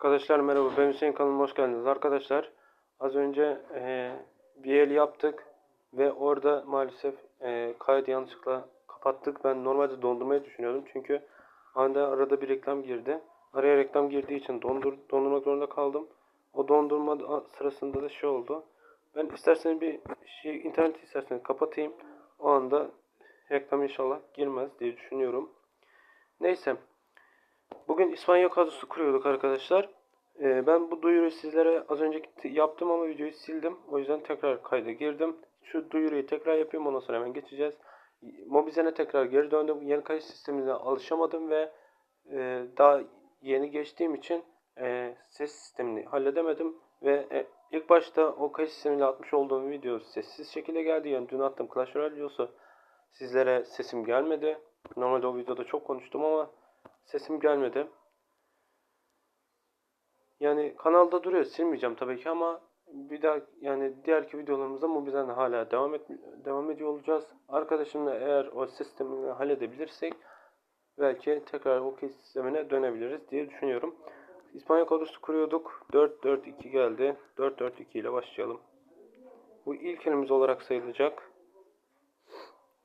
Arkadaşlar merhaba ben Hüseyin kanalıma hoş geldiniz. Arkadaşlar az önce e, bir el yaptık ve orada maalesef e, kaydı yanlışlıkla kapattık. Ben normalde dondurmayı düşünüyordum çünkü anda arada bir reklam girdi. Araya reklam girdiği için dondur, dondurmak zorunda kaldım. O dondurma sırasında da şey oldu. Ben isterseniz bir şey internet isterseniz kapatayım. O anda reklam inşallah girmez diye düşünüyorum. Neyse. Bugün İspanya kadrosu kuruyorduk arkadaşlar. Ee, ben bu duyuruyu sizlere az önce yaptım ama videoyu sildim. O yüzden tekrar kayda girdim. Şu duyuruyu tekrar yapayım ondan sonra hemen geçeceğiz. Mobizen'e tekrar geri döndüm. Yeni kayıt sistemine alışamadım ve e, daha yeni geçtiğim için e, ses sistemini halledemedim. Ve e, ilk başta o kayıt sistemiyle atmış olduğum video sessiz şekilde geldi. Yani dün attım Clash Royale videosu. Sizlere sesim gelmedi. Normalde o videoda çok konuştum ama sesim gelmedi. Yani kanalda duruyor. Silmeyeceğim tabii ki ama bir daha yani diğerki videolarımızda Mobizen hala devam et devam ediyor olacağız. Arkadaşımla eğer o sistemini halledebilirsek belki tekrar o sistemine dönebiliriz diye düşünüyorum. İspanya kadrosu kuruyorduk. 4-4-2 geldi. 4-4-2 ile başlayalım. Bu ilk elimiz olarak sayılacak.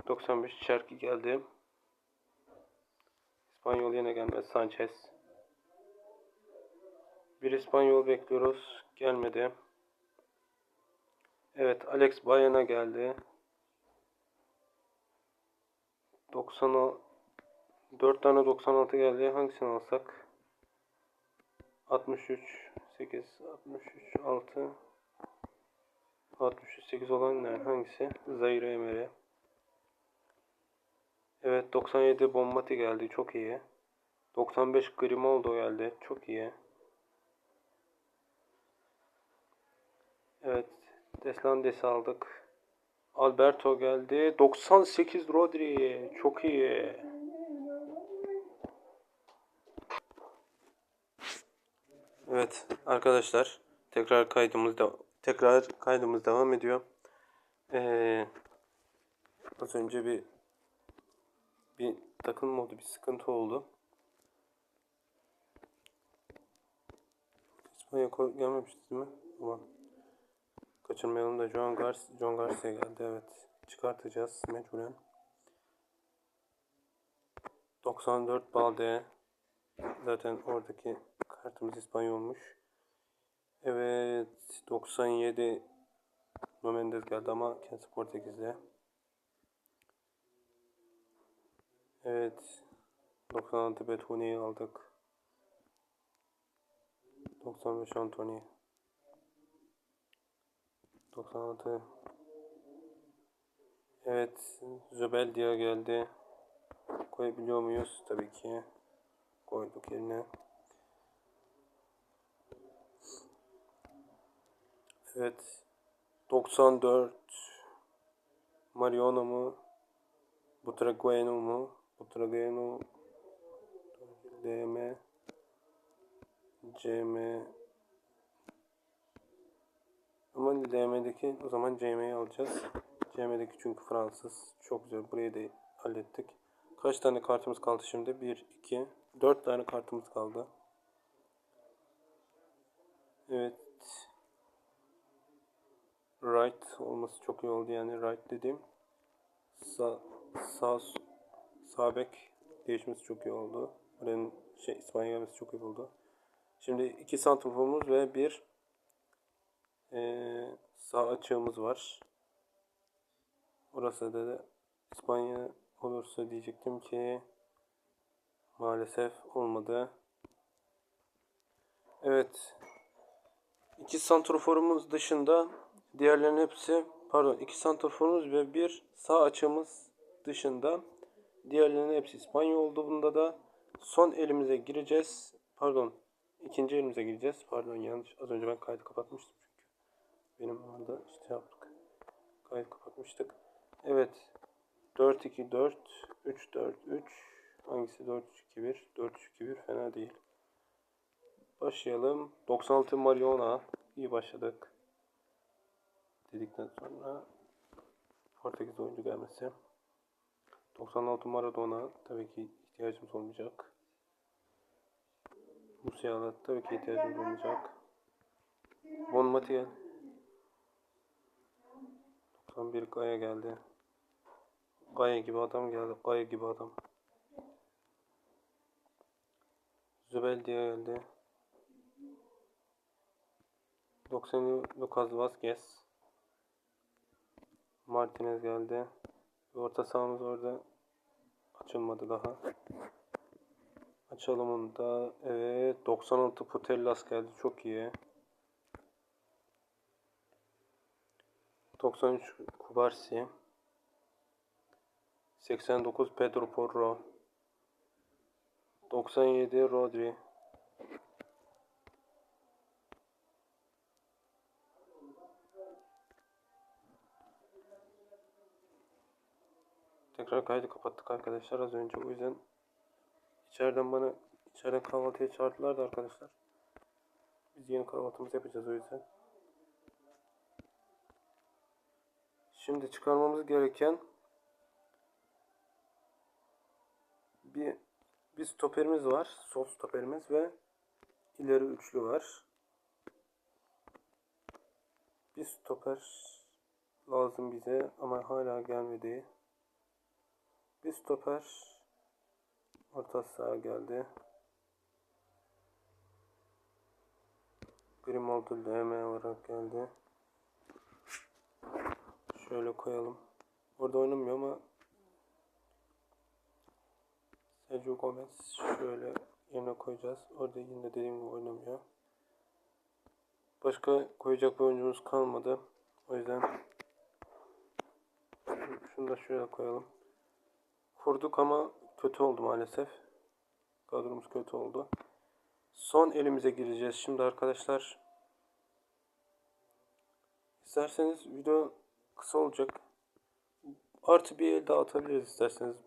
95 Çerki geldi. İspanyol yine gelmez. Sanchez. Bir İspanyol bekliyoruz. Gelmedi. Evet Alex Bayana geldi. 90 4 tane 96 geldi. Hangisini alsak? 63 8 63 6 63 8 olan ne? Hangisi? Zaire Emery. Evet 97 Bombati geldi. Çok iyi. 95 Grimaldo geldi. Çok iyi. Evet. Deslandes'i aldık. Alberto geldi. 98 Rodri. Çok iyi. Evet arkadaşlar tekrar kaydımız da tekrar kaydımız devam ediyor. Ee, az önce bir bir takılma oldu, bir sıkıntı oldu. İspanya gelmemişti değil mi? Ama kaçırmayalım da John Garcia, John Garcia geldi evet. Çıkartacağız mecburen. 94 Balde. Zaten oradaki kartımız İspanyolmuş. Evet 97 Mendes geldi ama kendisi Portekiz'de. Evet. 96 Betoni'yi aldık. 95 Anthony. 96 Evet. Zubeldia geldi. Koyabiliyor muyuz? Tabii ki. Koyduk yerine. Evet. 94 Mariano mu? Butragueno mu? Butragueno DM CM ama DM'deki o zaman CM'yi alacağız. CM'deki çünkü Fransız. Çok güzel. Burayı da hallettik. Kaç tane kartımız kaldı şimdi? 1, 2, 4 tane kartımız kaldı. Evet. Right olması çok iyi oldu yani right dediğim. Sağ, sağ, sağ değişmesi çok iyi oldu. Buranın şey İspanya gelmesi çok iyi oldu. Şimdi iki santrforumuz ve bir ee, sağ açığımız var. Orası da, İspanya olursa diyecektim ki maalesef olmadı. Evet. İki santroforumuz dışında diğerlerinin hepsi pardon iki santroforumuz ve bir sağ açığımız dışında diğerlerinin hepsi İspanya oldu. Bunda da son elimize gireceğiz. Pardon. ikinci elimize gireceğiz. Pardon yanlış. Az önce ben kaydı kapatmıştım çünkü. Benim orada işte yaptık. Kaydı kapatmıştık. Evet. 4 2 4 3 4 3 hangisi 4 3 2 1 4 3 2 1 fena değil. Başlayalım. 96 Mariona iyi başladık. Dedikten sonra Portekiz oyuncu gelmesi. 96 Maradona tabii ki ihtiyacımız olmayacak. Musiala tabii ki ihtiyacımız olacak. Bon Matiel. 91 Gaya geldi. Gaya gibi adam geldi. Gaya gibi adam. Zübel diye geldi. 90 Lucas Vazquez. Martinez geldi. Orta sahamız orada açılmadı daha. Açalım onu da. Evet 96 Putellas geldi. Çok iyi. 93 Kubarsi. 89 Pedro Porro. 97 Rodri. Tekrar kaydı kapattık arkadaşlar az önce o yüzden içeriden bana içeriden kahvaltıya çağırdılar da arkadaşlar. Biz yeni kahvaltımızı yapacağız o yüzden. Şimdi çıkarmamız gereken bir bir stoperimiz var. Sol stoperimiz ve ileri üçlü var. Bir stoper lazım bize ama hala gelmedi. Bir stoper orta saha geldi. Grimaldo DM olarak geldi. Şöyle koyalım. Orada oynamıyor ama Sergio Gomez şöyle yerine koyacağız. Orada yine dediğim gibi oynamıyor. Başka koyacak bir oyuncumuz kalmadı. O yüzden şunu da şöyle koyalım. Kurduk ama kötü oldu maalesef. Kadromuz kötü oldu. Son elimize gireceğiz şimdi arkadaşlar. İsterseniz video kısa olacak. Artı bir el daha atabiliriz isterseniz.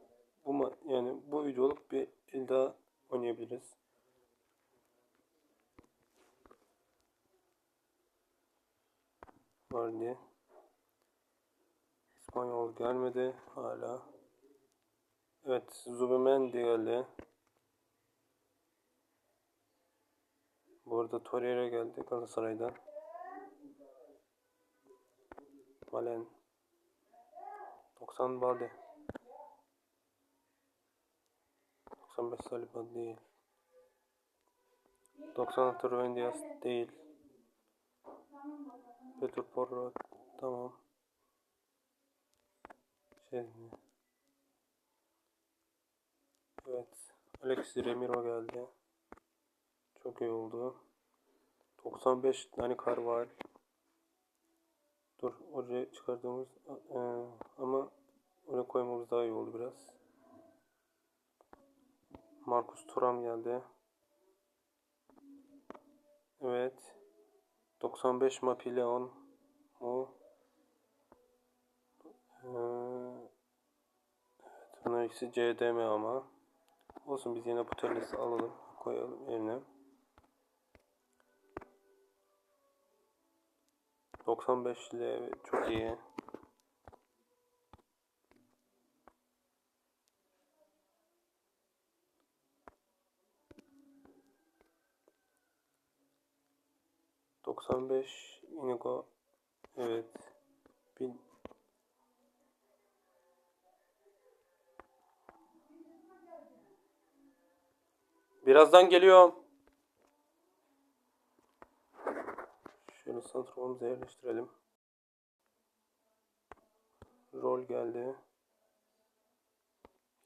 Bu yani bu videoluk bir el daha oynayabiliriz. Var diye. İspanyol gelmedi hala. Evet, Zubimendi geldi. Bu arada Torreira geldi Galatasaray'dan. Malen. 90 Balde. 95 Saliba değil. 96 Ruben Diaz değil. Pedro Porro tamam. Şey mi? Evet. Alex Remiro geldi. Çok iyi oldu. 95 tane kar var. Dur oraya çıkardığımız e, ama oraya koymamız daha iyi oldu biraz. Marcus Thuram geldi. Evet. 95 Mapileon mu? Ee, evet. Bunlar ikisi CDM ama. Olsun biz yine bu tellesi alalım. Koyalım yerine. 95 ile çok iyi. Doksan beş Inigo evet bir Birazdan geliyorum. Şöyle santrafonu yerleştirelim. Rol geldi.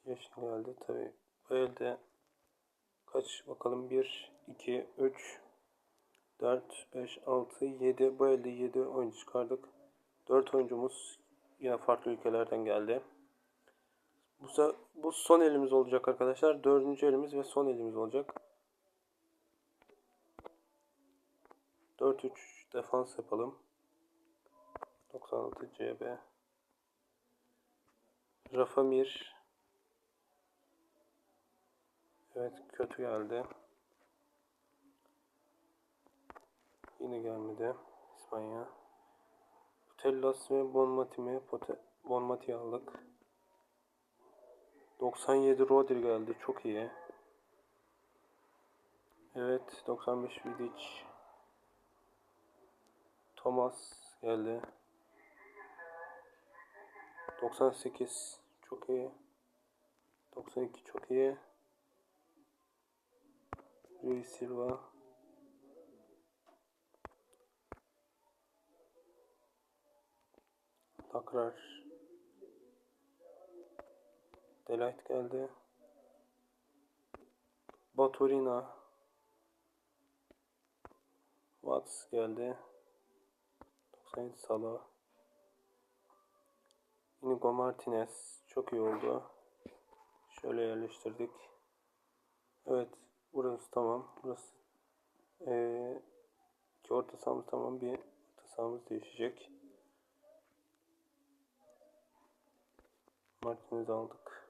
Yeşil geldi. Tabi bu elde kaç bakalım 1, 2, 3, 4, 5, 6, 7 bu elde 7 oyuncu çıkardık. 4 oyuncumuz yine farklı ülkelerden geldi. Bu, bu son elimiz olacak arkadaşlar. Dördüncü elimiz ve son elimiz olacak. 4-3 defans yapalım. 96 CB. Rafa Mir. Evet kötü geldi. Yine gelmedi. İspanya. Putellas ve Bonmati mi? Bonmati aldık. 97 Rodri geldi. Çok iyi. Evet 95 Vidic. Thomas geldi. 98 çok iyi. 92 çok iyi. Rui Silva. Tekrar Delight geldi. Baturina. Watts geldi. 97 Salah. Inigo Martinez çok iyi oldu. Şöyle yerleştirdik. Evet, burası tamam. Burası ee, iki orta sahamız tamam. Bir orta sahamız değişecek. Martinez aldık.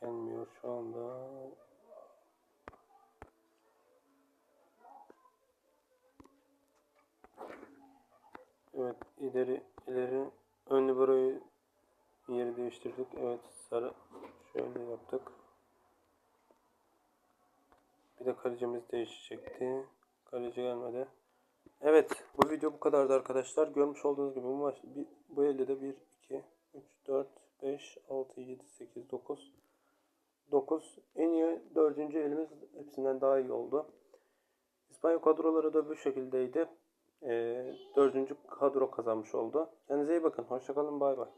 Gelmiyor şu anda. Evet ileri ileri ön liberoyu yeri değiştirdik. Evet sarı şöyle yaptık. Bir de kalecimiz değişecekti. Kaleci gelmedi. Evet bu video bu kadardı arkadaşlar. Görmüş olduğunuz gibi bu maç bu elde de 1 2 3 4 5 6 7 8 9 9 en iyi dördüncü elimiz hepsinden daha iyi oldu. İspanya kadroları da bu şekildeydi. Ee, dördüncü kadro kazanmış oldu. Kendinize iyi bakın. Hoşçakalın. Bay bay.